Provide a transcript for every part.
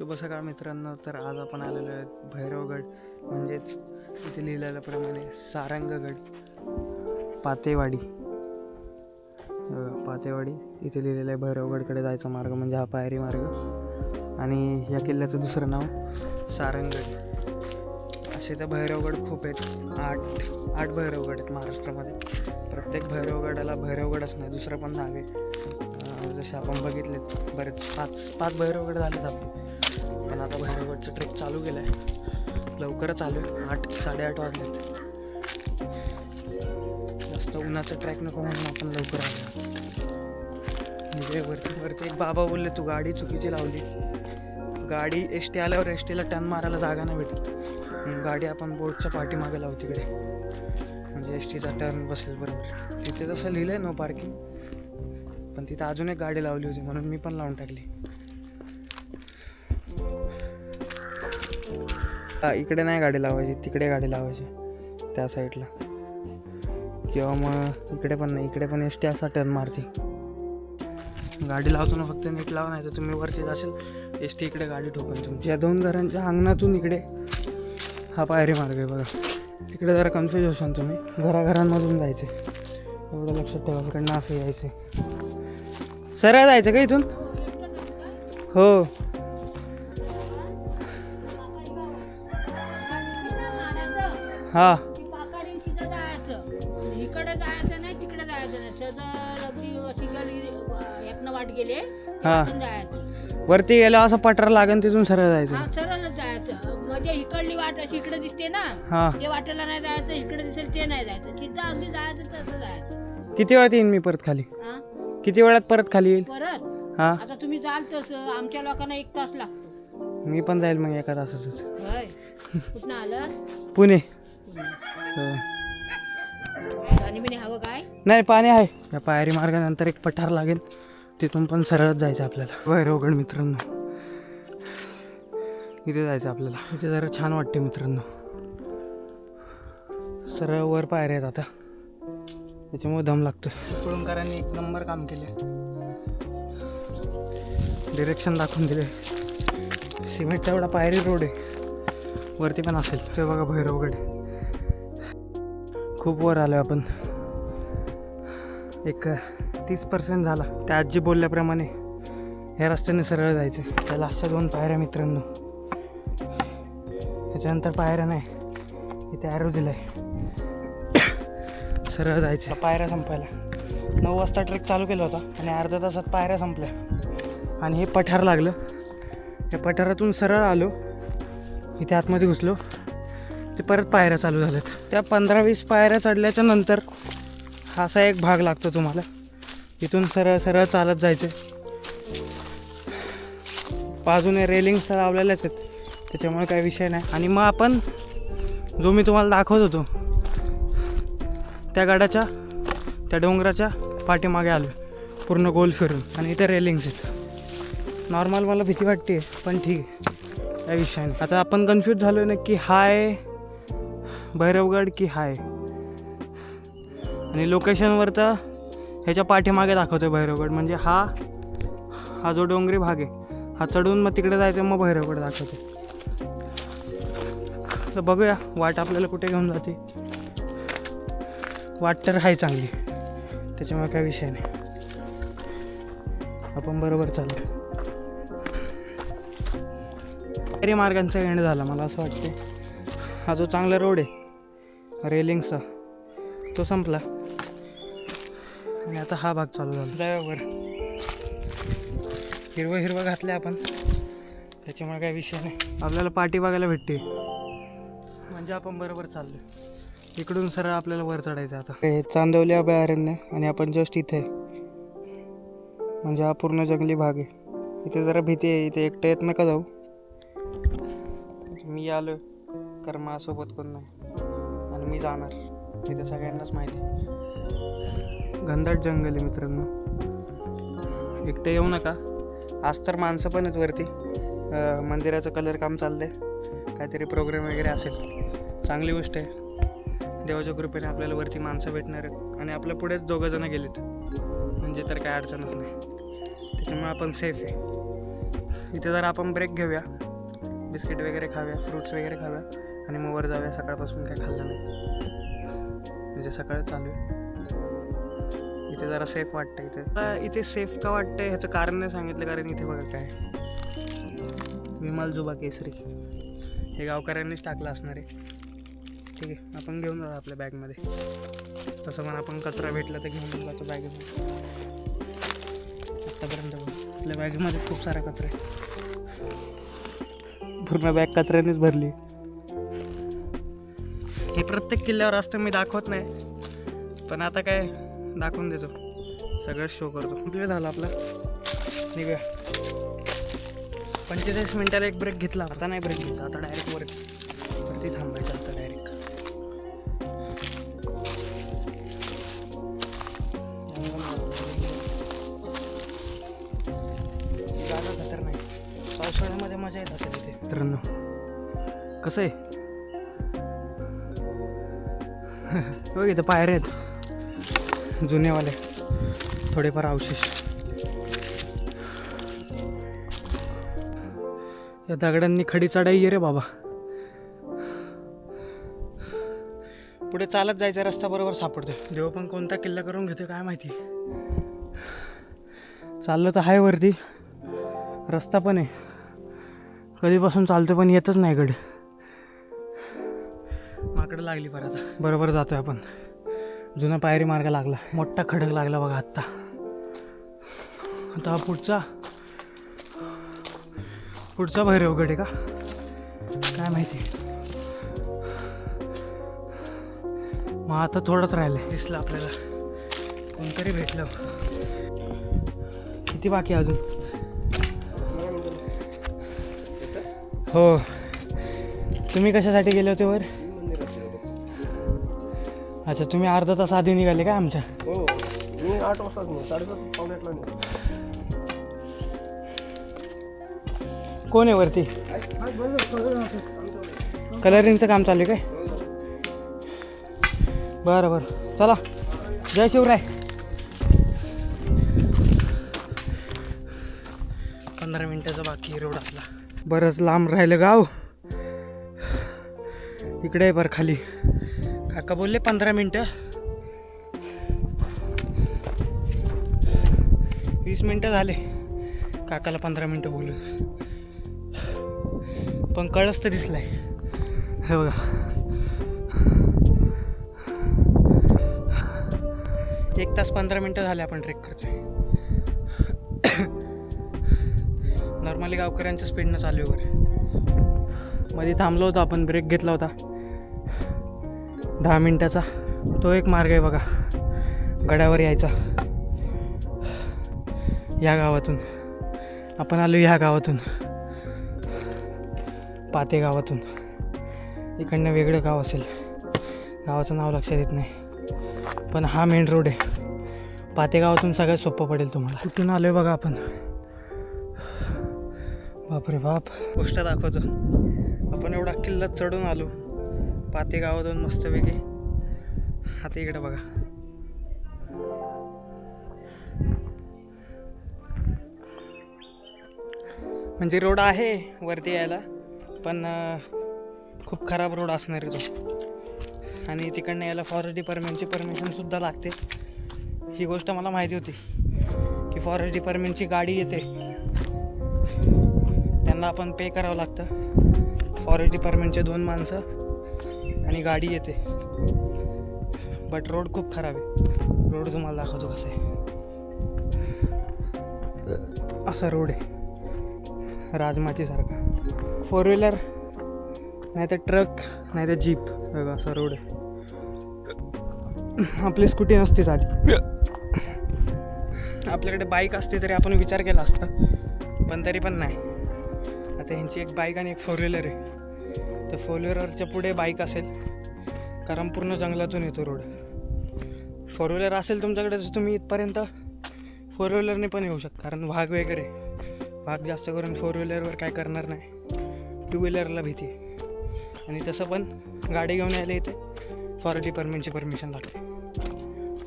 सकाळ मित्रांनो. तर आज आपण आलेलो आहेत भैरवगड. म्हणजेच इथे लिहिलेल्याप्रमाणे सारंगगड पातेवाडी. पातेवाडी इथे लिहिलेलं आहे भैरवगडकडे जायचा मार्ग म्हणजे हा पायरी मार्ग. आणि या किल्ल्याचं दुसरं नाव सारंगगड. असे तर भैरवगड खूप आहेत. आठ आठ भैरवगड आहेत महाराष्ट्रामध्ये. प्रत्येक भैरवगडाला भैरवगडच नाही दुसरं पण नाव आहे. जसे आपण बघितलेत बरेच पाच पाच भैरवगड झालेत आपले. पण आता भैरवगडचं ट्रेक चालू केलं आहे लवकरच चालू आहे आठ साडेआठ वाजलेत. जास्त उन्हाचं ट्रॅक नको म्हणून आपण लवकर आलो म्हणजे वरती वरती एक बाबा बोलले तू गाडी चुकीची लावली. गाडी एस टी आल्यावर एस टीला टर्न मारायला जागा नाही भेटली गाडी आपण बोटच्या पाठीमागे लावू तिकडे. म्हणजे एस टीचा टर्न बसेल बरोबर. तिथे तसं लिहिलं आहे नो पार्किंग पण तिथं अजून एक गाडी लावली होती म्हणून मी पण लावून टाकली. इकडे नाही गाडी लावायची तिकडे गाडी लावायची त्या साईडला. किंवा मग इकडे पण नाही इकडे पण एस टी असा टर्न मारते. गाडी लावतो ना फक्त नीट लावा नाही तर तुम्ही वरती जाशील एस टी इकडे गाडी ठोकून तुमच्या दोन घरांच्या अंगणातून इकडे हा पायरी मार्ग आहे बघा. तिकडे जरा कन्फ्यूज होशाल तुम्ही. घराघरांमधून जायचे एवढं लक्षात ठेवा इकडनं असं यायचं सरळ जायचं का इथून? हो. हा. तिथं जायचं. इकडे जायचं नाही तिकडे जायचं नाही. सदर अगदी वाट गेले हा. तिथून जायचं. वरती गेलं असं पठार लागेल तिथून सरळ जायचं. हा सरळच जायचं. म्हणजे इकडली वाट अशी इकडे दिसते ना हा. ते वाटेला नाही जायचं इकडे दिसेल ते नाही जायचं. तिथं अगदी जायचं तसं जायचं. किती वेळात येईन मी परत खाली? हा? किती वेळात परत खाली येईल? परत? हा. आता तुम्ही जाल तसं. आमच्या लोकांना एक तास लागतो. मी पण जाईल मग एका तासाच होय. कुठनं आलं? पुणे. हो. आणि हवं काय? नाही पाणी आहे. या पायरी मार्गानंतर एक पठार लागेल. तिथून पण सरळच जायचं आपल्याला. भैरवगड मित्रांनो. इथे जायचं आपल्याला. इथे जरा छान वाटते मित्रांनो. सरळ वर पायऱ्या आहेत आता. त्याच्यामुळे दम लागतोय. कुळुंकरांनी एक नंबर काम केले डिरेक्शन दाखवून दिले सिमेंटचा एवढा पायरी रोड आहे. वरती पण असेल. ते बघा भैरवगड. खूप वर आलो आपण. एक तीस पर्सेंट झाला. त्या आजी बोलल्याप्रमाणे ह्या रस्त्याने सरळ जायचं त्या लास्टच्या दोन पायऱ्या मित्रांनो. त्याच्यानंतर पायऱ्या नाही इथे ॲरो दिलाय. सरळ जायचं पायऱ्या संपायला. नऊ वाजता ट्रेक चालू केला होता आणि अर्ध्या तासात पायऱ्या संपल्या. आणि हे पठार लागलं. या पठारातून सरळ आलो. इथे आतमध्ये घुसलो. ते परत पायऱ्या चालू झाल्यात. त्या पंधरा वीस पायऱ्या चढल्याच्या नंतर असा एक भाग लागतो तुम्हाला. इथून सरळ सरळ चालत जायचं. बाजूने रेलिंग्स लावलेल्याच आहेत. त्याच्यामुळे काही विषय नाही. आणि मग आपण जो मी तुम्हाला दाखवत होतो त्या गडाच्या त्या डोंगराच्या पाठीमागे आलो पूर्ण गोल फिरून. आणि इथे रेलिंग्स आहेत. नॉर्मल मला भीती वाटते पण ठीक आहे. काही विषय नाही. आता आपण कन्फ्यूज झालो ना नक्की हाय भैरवगड की हाय. आणि लोकेशनवर तर ह्याच्या पाठीमागे दाखवतो आहे भैरवगड. म्हणजे हा हा जो डोंगरी भाग आहे हा चढून मग तिकडे जायचं मग भैरवगड दाखवते तर बघूया वाट आपल्याला कुठे घेऊन जाते. वाट तर आहे चांगली त्याच्यामुळे काय विषय नाही. आपण बरोबर चालू मार्गांचा एंड झाला मला असं वाटते हा जो चांगला रोड आहे रेलिंगचा तो संपला. आणि आता हा भाग चालू झाला. जाऊया वर हिरवं हिरवं घातलं आपण. त्याच्यामुळे काही विषय नाही. आपल्याला पाठी बघायला भेटते. म्हणजे आपण बरोबर चाललो इकडून सरळ आपल्याला वर चढायचं आता. हे चांदवली अभयारण्य आणि आपण जस्ट इथे. म्हणजे हा पूर्ण जंगली भाग आहे. इथे जरा भीती आहे. इथे एकटं येत नका जाऊ. मी आलो कारण माझ्यासोबत कोण नाही. मी जाणार. इथे सगळ्यांनाच माहिती आहे. घनदाट जंगल आहे मित्रांनो. एकटे येऊ नका. आज तर माणसं पण आहेत वरती. मंदिराचं कलर काम चाललंय. काहीतरी प्रोग्राम वगैरे असेल. चांगली गोष्ट आहे. देवाच्या कृपेने आपल्याला वरती माणसं भेटणार आहेत. आणि आपल्या पुढेच दोघं जण गेलेत. म्हणजे तर काय अडचणच नाही. त्याच्यामुळे आपण सेफ आहे. इथे जर आपण ब्रेक घेऊया. बिस्किट वगैरे खाव्या फ्रूट्स वगैरे खाव्या आणि मग वर जाऊया सकाळपासून काय खाल्लं नाही. म्हणजे सकाळ चालू आहे. इथे जरा सेफ वाटतं इथे. इथे सेफ का वाटतं ह्याचं कारण नाही सांगितलं कारण इथे बघा काय विमल जुबा केसरी. हे गावकऱ्यांनीच टाकलं असणार आहे. ठीक आहे आपण घेऊन जाऊ आपल्या बॅगमध्ये. तसं पण आपण कचरा भेटला तर घेऊन जातो बॅगेमध्ये. आत्तापर्यंत आपल्या बॅगेमध्ये खूप सारा कचरा आहे. पूर्ण बॅग कचऱ्यानेच भरली. हे प्रत्येक किल्ल्यावर असतं मी दाखवत नाही. पण आता काय दाखवून देतो. सगळं शो करतो. वेळ झालं आपला. निघूया. पंचेचाळीस मिनिटाला एक ब्रेक घेतला. आता नाही ब्रेक घ्यायचा आता डायरेक्ट वर वरती थांबायचं आता डायरेक्ट जागा खतरनाक पावसाळ्यामध्ये मजा येत असेल तिथे मित्रांनो कसं आहे? बघ इथं पायऱ्या आहेत. जुनेवाले. थोडेफार अवशेष. या दगडांनी खडी चढाई रे बाबा. पुढे चालत जायचा रस्ता बरोबर सापडतो देव पण कोणता किल्ला करून घेतो काय माहिती. चाललं तर आहे वरती रस्ता पण आहे. कधीपासून चालतो पण येतच नाही गड. माकडं लागली बरं आता बरोबर जातोय आपण. जुना पायरी मार्ग लागला. मोठा खडक लागला बघा आत्ता. आता हा पुढचा. पुढचा भैरवगड आहे का? काय माहिती? मग आता थोडंच राहिलंय. दिसलं आपल्याला. कोणतरी भेटलं. किती बाकी अजून? हो. तुम्ही कशासाठी गेले होते वर? अच्छा तुम्ही अर्धा तास आधी निघाले का आमच्या? हो मी आठ वाजताच नाही साडेसात पावणे आठला नाही कोण आहे वरती? कलरिंगचं काम चालू आहे काय? बरं बरं. चला. जय शिवराय. पंधरा मिनिटाचा बाकी रोड आपला. बरंच लांब राहिलं गाव. इकडे आहे बरं खाली. काका बोलले पंधरा मिनटं. वीस मिनटं झाले. काकाला पंधरा मिनटं बोलू. पण कळस तर दिसलाय. हे बघा. एक तास पंधरा मिनटं झाले आपण ट्रेक करतोय. नॉर्मली गावकऱ्यांच्या स्पीडनं चालू वगैरे. मध्ये थांबलो होतो आपण ब्रेक घेतला होता. दहा मिनटाचा. तो एक मार्ग आहे बघा. गड्यावर यायचा. या गावातून. आपण आलो ह्या गावातून. पाते गावातून. इकडनं वेगळं गाव असेल. गावाचं नाव लक्षात येत नाही. पण हा मेन रोड आहे. पाते गावातून सगळ्यात सोपं पडेल तुम्हाला. कुठून आलो आहे बघा आपण. बापरे बाप. गोष्ट दाखवतो. आपण एवढा किल्ला चढून आलो. पाते गावातून मस्तपैकी. आता इकडे बघा. म्हणजे रोड आहे वरती यायला पण खूप खराब रोड असणार आहे तो. आणि तिकडनं यायला फॉरेस्ट डिपार्टमेंटची परमिशनसुद्धा लागते. ही गोष्ट मला माहिती होती की फॉरेस्ट डिपार्टमेंटची गाडी येते. त्यांना आपण पे करावं लागतं. फॉरेस्ट डिपार्टमेंटचे दोन माणसं आणि गाडी येते. बट रोड खूप खराब आहे. रोड तुम्हाला दाखवतो कसं आहे. असा रोड आहे. राजमाचीसारखा फोर व्हीलर नाही तर ट्रक नाही तर जीप बघा असा रोड आहे. आपली स्कूटी नसती झाली. आपल्याकडे बाईक असते तरी आपण विचार केला असता. पण तरी पण नाही. आता ह्यांची एक बाईक आणि एक फोर व्हीलर आहे. तर फोर व्हीलरच्या पुढे बाईक असेल. कारण पूर्ण जंगलातून येतो रोड फोर व्हीलर असेल तुमच्याकडे तर तुम्ही इथपर्यंत फोर व्हीलरने पण येऊ शकता. कारण वाघ वगैरे वाघ जास्त करून फोर व्हीलरवर काय करणार नाही. टू व्हीलरला भीती. आणि तसं पण गाडी घेऊन यायला इथे फॉर डिपार्टमेंटची परमिशन लागते.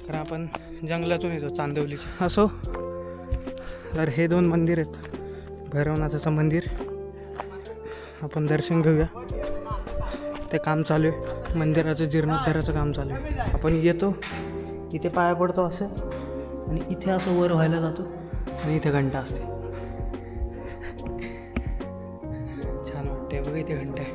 कारण आपण जंगलातून येतो चांदवलीची असो. तर हे दोन मंदिर आहेत. भैरवनाथाचं मंदिर. आपण दर्शन घेऊया. ते काम चालू आहे. मंदिराचं जीर्णोद्धाराचं काम चालू आहे. आपण येतो इथे पाया पडतो असं आणि इथे असं वर व्हायला जातो आणि इथे घंटा असते. छान वाटते बघ इथे घंटा आहे.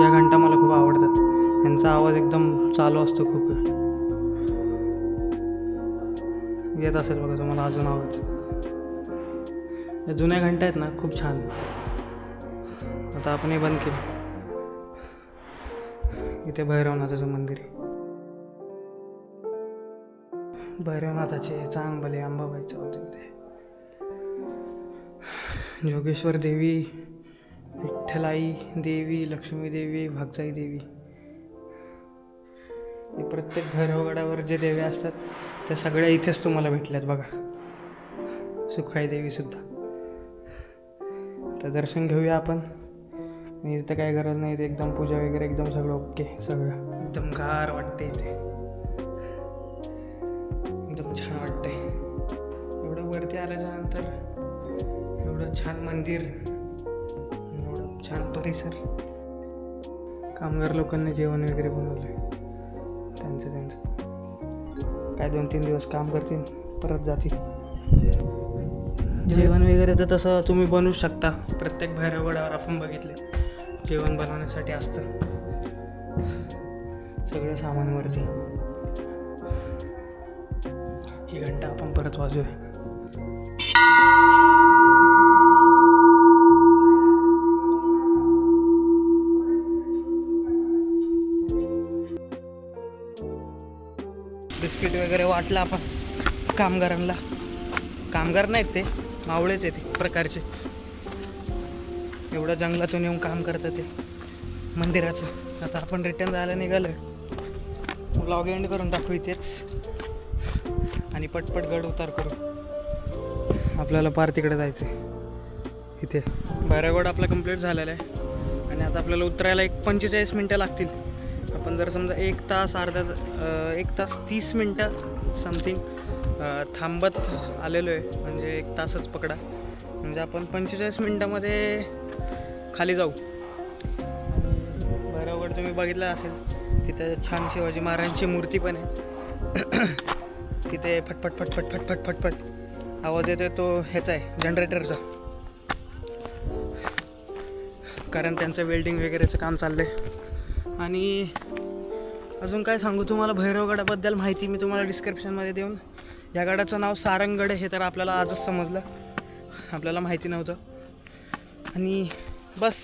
या घंटा मला खूप आवडतात. यांचा आवाज एकदम चालू असतो खूप वेळ. येत असेल बघा तुम्हाला अजून आवाज. या जुन्या घंटा आहेत ना खूप छान. आता आपण हे बंद केलं. इथे भैरवनाथाचं मंदिर आहे. भैरवनाथाचे चांगले अंबाबाईचं होते. इथे जोगेश्वर देवी विठ्ठलाई देवी लक्ष्मी देवी भागजाई देवी. हे प्रत्येक भैरवगडावर जे देवी असतात त्या सगळ्या इथेच तुम्हाला भेटल्यात बघा. सुखाई देवी सुद्धा. तर दर्शन घेऊया आपण. आणि इथं काय गरज नाही इथे एकदम पूजा वगैरे एकदम सगळं ओके सगळं. एकदम गार वाटते इथे. एकदम छान वाटते एवढं वरती आल्याच्यानंतर एवढं छान मंदिर एवढं छान परिसर. कामगार लोकांनी जेवण वगैरे बनवलं त्यांचं त्यांचं. काय दोन तीन दिवस काम करतील परत जातील. जेवण वगैरे तर तसं तुम्ही बनवू शकता. प्रत्येक भैरवगडावर आपण बघितले. जेवण बनवण्यासाठी असतं. सगळं सामानवरती ही घंटा आपण परत वाजूया बिस्किट वगैरे वाटलं आपण. कामगारांना. कामगार नाहीत ते. मावळेच आहे ते प्रकारचे. एवढं जंगलातून येऊन काम करतात ते. मंदिराचं. आता आपण रिटर्न जायला निघालो ब्लॉग एंड करून टाकू इथेच. आणि पटपट गड उतार करू. आपल्याला पार तिकडे जायचं आहे इथे. भैरवगड आपला कंप्लीट झालेला आहे. आणि आता आपल्याला उतरायला एक पंचेचाळीस मिनटं लागतील. आपण जर समजा एक तास अर्धा एक तास तीस मिनटं समथिंग थांबत आलेलो आहे. म्हणजे एक तासच पकडा. म्हणजे आपण पंचेचाळीस मिनटामध्ये खाली जाऊ. भैरवगड तुम्ही बघितलं असेल तिथे छान शिवाजी महाराजांची मूर्ती पण आहे. तिथे फटफट फटफट फटफट फटफट आवाज येतो तो ह्याचा आहे जनरेटरचा. कारण त्यांचं वेल्डिंग वगैरेचं काम चाललं आहे आणि अजून काय सांगू तुम्हाला भैरवगडाबद्दल माहिती मी तुम्हाला डिस्क्रिप्शनमध्ये देऊन या गडाचं नाव सारंगगड हे तर आपल्याला आजच समजलं. आपल्याला माहिती नव्हतं. आणि बस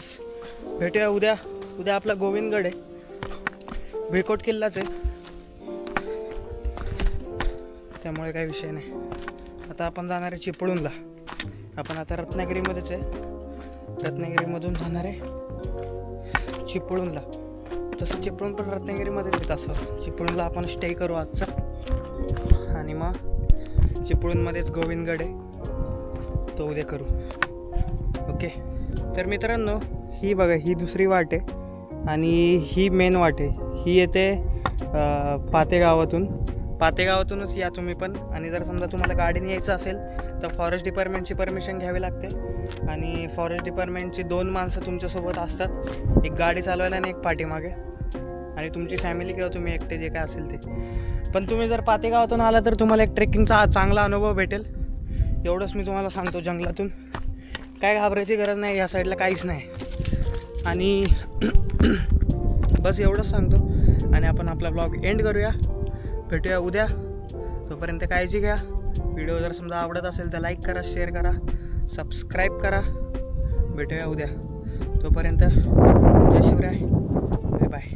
भेटूया उद्या. उद्या आपला गोविंदगड आहे. भेकोट किल्लाच आहे. त्यामुळे काही विषय नाही. आता आपण जाणार आहे चिपळूणला. आपण आता रत्नागिरीमध्येच आहे. रत्नागिरीमधून जाणार आहे. चिपळूणला. तसं चिपळूण पण रत्नागिरीमध्येच येत असं चिपळूणला आपण स्टे करू आजचा. आणि मग चिपळूणमध्येच गोविंदगड आहे. तो उद्या करू. ओके. तर मित्रांनो ही बघा ही दुसरी वाट आहे आणि ही मेन वाट आहे. ही येते पातेगावातून. पातेगावातूनच या तुम्ही पण. आणि जर समजा तुम्हाला गाडीने यायचं असेल तर फॉरेस्ट डिपार्टमेंटची परमिशन घ्यावी लागते. आणि फॉरेस्ट डिपार्टमेंटची दोन माणसं तुमच्यासोबत असतात. एक गाडी चालवायला आणि एक पाठीमागे. आणि तुमची फॅमिली किंवा तुम्ही एकटे जे काय असेल ते. पण तुम्ही जर पातेगावातून आला तर तुम्हाला एक ट्रेकिंगचा चांगला अनुभव भेटेल. एवढंच मी तुम्हाला सांगतो जंगलातून. काय घाबरायची गरज नाही या साईडला काहीच नाही. आणि बस एवढंच सांगतो. आणि आपण आपला ब्लॉग एंड करूया. भेटूया उद्या. तोपर्यंत काळजी घ्या. व्हिडिओ जर समजा आवडत असेल तर लाईक करा शेअर करा सबस्क्राईब करा. भेटूया उद्या. तोपर्यंत जय शिवराय.